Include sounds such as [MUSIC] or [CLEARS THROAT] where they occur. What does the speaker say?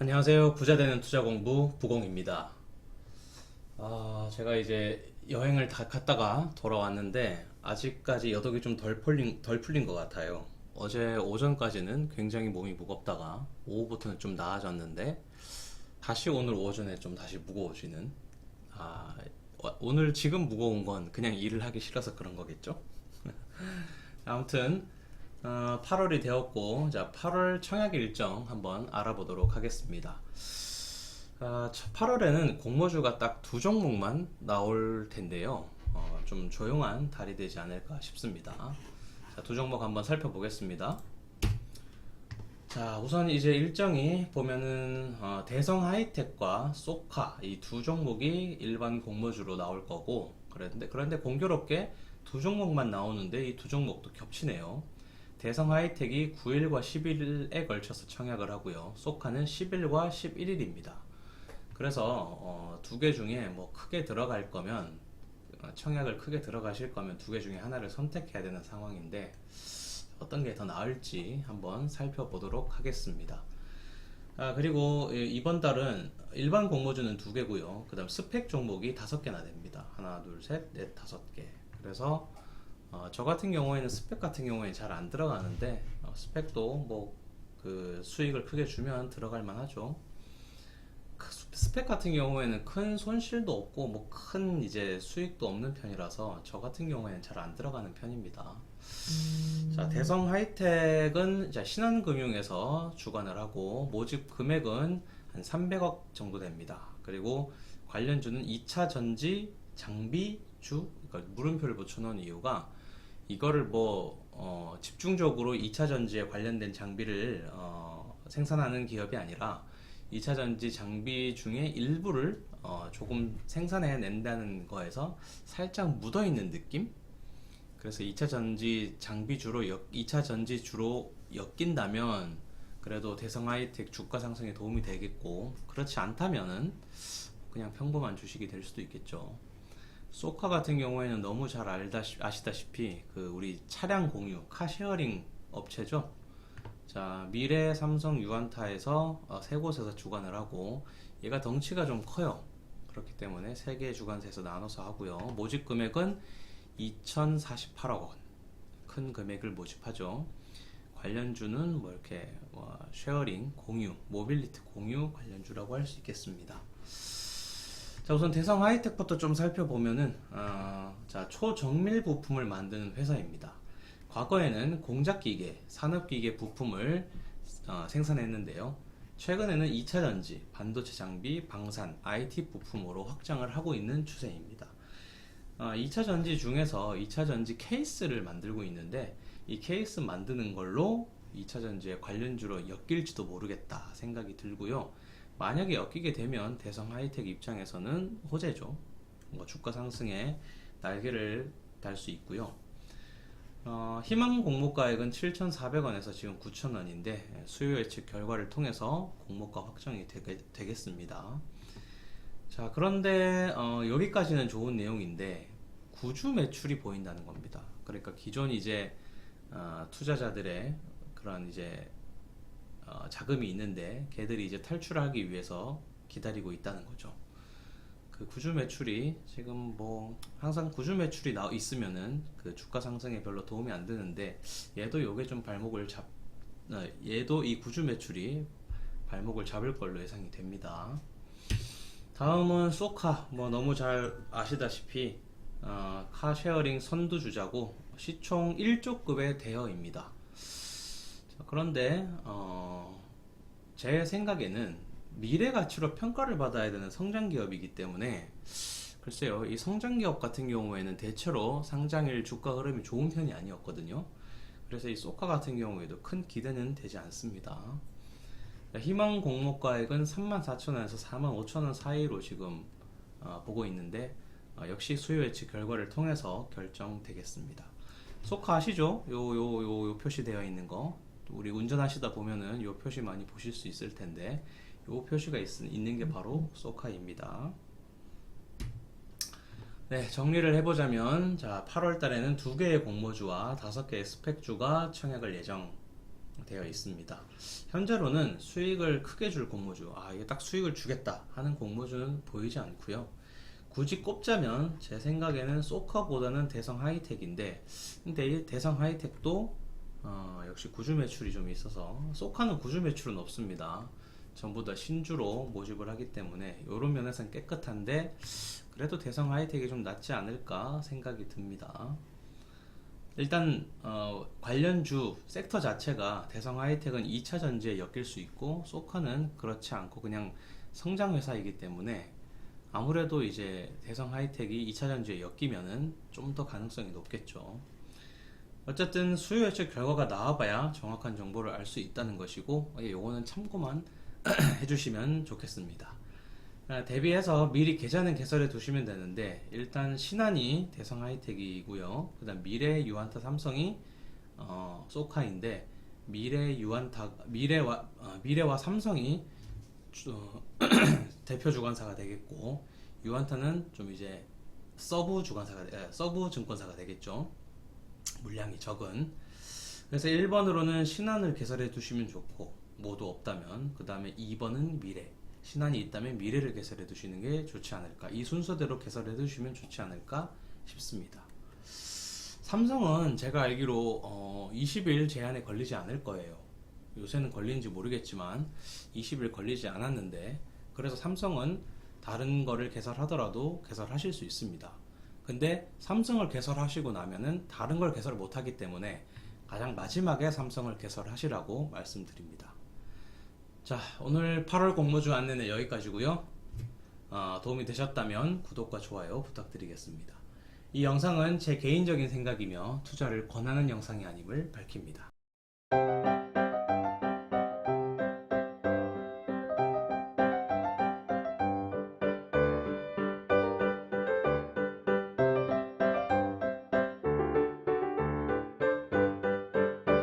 안녕하세요. 부자 되는 투자 공부 부공입니다. 아, 제가 이제 여행을 다 갔다가 돌아왔는데 아직까지 여독이 좀 덜 풀린 덜 풀린 것 같아요. 어제 오전까지는 굉장히 몸이 무겁다가 오후부터는 좀 나아졌는데 다시 오늘 오전에 좀 다시 무거워지는 아, 어, 오늘 지금 무거운 건 그냥 일을 하기 싫어서 그런 거겠죠? [LAUGHS] 아무튼 어, 8월이 되었고 자 8월 청약 일정 한번 알아보도록 하겠습니다. 아, 8월에는 공모주가 딱 두 종목만 나올 텐데요. 어, 좀 조용한 달이 되지 않을까 싶습니다. 자, 두 종목 한번 살펴보겠습니다. 자, 우선 이제 일정이 보면은 어, 대성 하이텍과 소카 이 두 종목이 일반 공모주로 나올 거고 그런데 그런데 공교롭게 두 종목만 나오는데 이 두 종목도 겹치네요. 대성 하이텍이 9일과 10일에 걸쳐서 청약을 하고요. 소카는 10일과 11일입니다. 그래서 어, 두개 중에 뭐 크게 들어갈 거면 어, 청약을 크게 들어가실 거면 두 개 중에 하나를 선택해야 되는 상황인데 어떤 게 더 나을지 한번 살펴보도록 하겠습니다. 아, 그리고 이- 이번 달은 일반 공모주는 두 개고요. 그 다음 스펙 종목이 다섯 개나 됩니다. 하나, 둘, 셋, 넷, 다섯 개. 그래서 어, 저 같은 경우에는 스펙 같은 경우에 잘 안 들어가는데 어, 스펙도 뭐 그 수익을 크게 주면 들어갈 만하죠. 그 스- 스펙 같은 경우에는 큰 손실도 없고 뭐 큰 이제 수익도 없는 편이라서 저 같은 경우에는 잘 안 들어가는 편입니다. 자, 대성 하이텍은 신한금융에서 주관을 하고 모집 금액은 한 300억 정도 됩니다. 그리고 관련주는 2차 전지 장비주, 그러니까 물음표를 붙여놓은 이유가 이거를 뭐 어, 집중적으로 2차 전지에 관련된 장비를 어, 생산하는 기업이 아니라 2차 전지 장비 중에 일부를 어, 조금 생산해 낸다는 거에서 살짝 묻어 있는 느낌? 그래서 2차 전지 장비 주로 엮, 2차 전지 주로 엮인다면 그래도 대성 하이텍 주가 상승에 도움이 되겠고 그렇지 않다면은 그냥 평범한 주식이 될 수도 있겠죠. 소카 같은 경우에는 너무 잘 알다 아시다시피 그 우리 차량 공유 카쉐어링 업체죠. 자 미래, 삼성, 유안타에서 어, 세 곳에서 주관을 하고 얘가 덩치가 좀 커요. 그렇기 때문에 세 개의 주관사에서 나눠서 하고요. 모집 금액은 2,048억 원. 큰 금액을 모집하죠. 관련주는 뭐 이렇게 뭐 쉐어링, 공유, 모빌리티 공유 관련주라고 할 수 있겠습니다. 자 우선 대성 하이텍부터 좀 살펴보면은 어, 자 초정밀 부품을 만드는 회사입니다. 과거에는 공작기계, 산업기계 부품을 어, 생산했는데요. 최근에는 2차 전지, 반도체 장비, 방산, IT 부품으로 확장을 하고 있는 추세입니다. 어, 2차 전지 중에서 2차 전지 케이스를 만들고 있는데 이 케이스 만드는 걸로 2차 전지의 관련주로 엮일지도 모르겠다 생각이 들고요. 만약에 엮이게 되면 대성 하이텍 입장에서는 호재죠. 뭔가 주가 상승에 날개를 달 수 있고요. 어, 희망 공모가액은 7,400원에서 지금 9,000원인데 수요 예측 결과를 통해서 공모가 확정이 되게, 되겠습니다. 자, 그런데 어, 여기까지는 좋은 내용인데 구주 매출이 보인다는 겁니다. 그러니까 기존 이제 어, 투자자들의 그런 이제 어, 자금이 있는데 걔들이 이제 탈출하기 위해서 기다리고 있다는 거죠. 그 구주 매출이 지금 뭐 항상 구주 매출이 나 있으면은 그 주가 상승에 별로 도움이 안 되는데 얘도 요게 좀 발목을 잡 어, 얘도 이 구주 매출이 발목을 잡을 걸로 예상이 됩니다. 다음은 소카 뭐 너무 잘 아시다시피 어, 카쉐어링 선두주자고 시총 1조급의 대여입니다. 자, 그런데 어, 제 생각에는 미래 가치로 평가를 받아야 되는 성장 기업이기 때문에 글쎄요 이 성장 기업 같은 경우에는 대체로 상장일 주가 흐름이 좋은 편이 아니었거든요. 그래서 이 소카 같은 경우에도 큰 기대는 되지 않습니다. 자, 희망 공모 가액은 34,000원에서 45,000원 사이로 지금 어, 보고 있는데 어, 역시 수요 예측 결과를 통해서 결정되겠습니다. 소카 아시죠? 요 요 요 요 표시되어 있는 거 우리 운전하시다 보면은 요 표시 많이 보실 수 있을 텐데 요 표시가 있, 있는 게 바로 소카입니다. 네, 정리를 해보자면 자 8월 달에는 두 개의 공모주와 다섯 개의 스펙주가 청약을 예정 되어 있습니다. 현재로는 수익을 크게 줄 공모주, 아, 이게 딱 수익을 주겠다 하는 공모주는 보이지 않고요. 굳이 꼽자면 제 생각에는 소카보다는 대성 하이텍인데, 근데 이 대성 하이텍도 어, 역시 구주 매출이 좀 있어서 소카는 구주 매출은 없습니다. 전부 다 신주로 모집을 하기 때문에 이런 면에서는 깨끗한데 그래도 대성 하이텍이 좀 낫지 않을까 생각이 듭니다. 일단 어, 관련주 섹터 자체가 대성 하이텍은 2차 전지에 엮일 수 있고 소카는 그렇지 않고 그냥 성장 회사이기 때문에 아무래도 이제 대성 하이텍이 2차 전지에 엮이면은 좀 더 가능성이 높겠죠. 어쨌든 수요 예측 결과가 나와봐야 정확한 정보를 알 수 있다는 것이고 예, 요거는 참고만 [CLEARS THROAT] 해주시면 좋겠습니다. 아, 대비해서 미리 계좌는 개설해 두시면 되는데 일단 신한이 대성 하이텍이고요. 그 다음 미래 유한타 삼성이 어, 소카인데 미래 유한타 미래와 어, 미래와 삼성이 주- 어, [CLEARS THROAT] 대표 주관사가 되겠고 유한타는 좀 이제 서브 주관사가 서브 증권사가 되겠죠. 물량이 적은. 그래서 1번으로는 신한을 개설해 두시면 좋고 모두 없다면 그 다음에 2번은 미래. 신한이 있다면 미래를 개설해 두시는 게 좋지 않을까. 이 순서대로 개설해 두시면 좋지 않을까 싶습니다. 삼성은 제가 알기로 어, 20일 제한에 걸리지 않을 거예요. 요새는 걸리는지 모르겠지만 20일 걸리지 않았는데 그래서 삼성은 다른 거를 개설하더라도 개설하실 수 있습니다 근데 삼성을 개설하시고 나면은 다른 걸 개설 못 하기 때문에 가장 마지막에 삼성을 개설하시라고 말씀드립니다. 자, 오늘 8월 공모주 안내는 여기까지고요. 어, 도움이 되셨다면 구독과 좋아요 부탁드리겠습니다. 이 영상은 제 개인적인 생각이며 투자를 권하는 영상이 아님을 밝힙니다.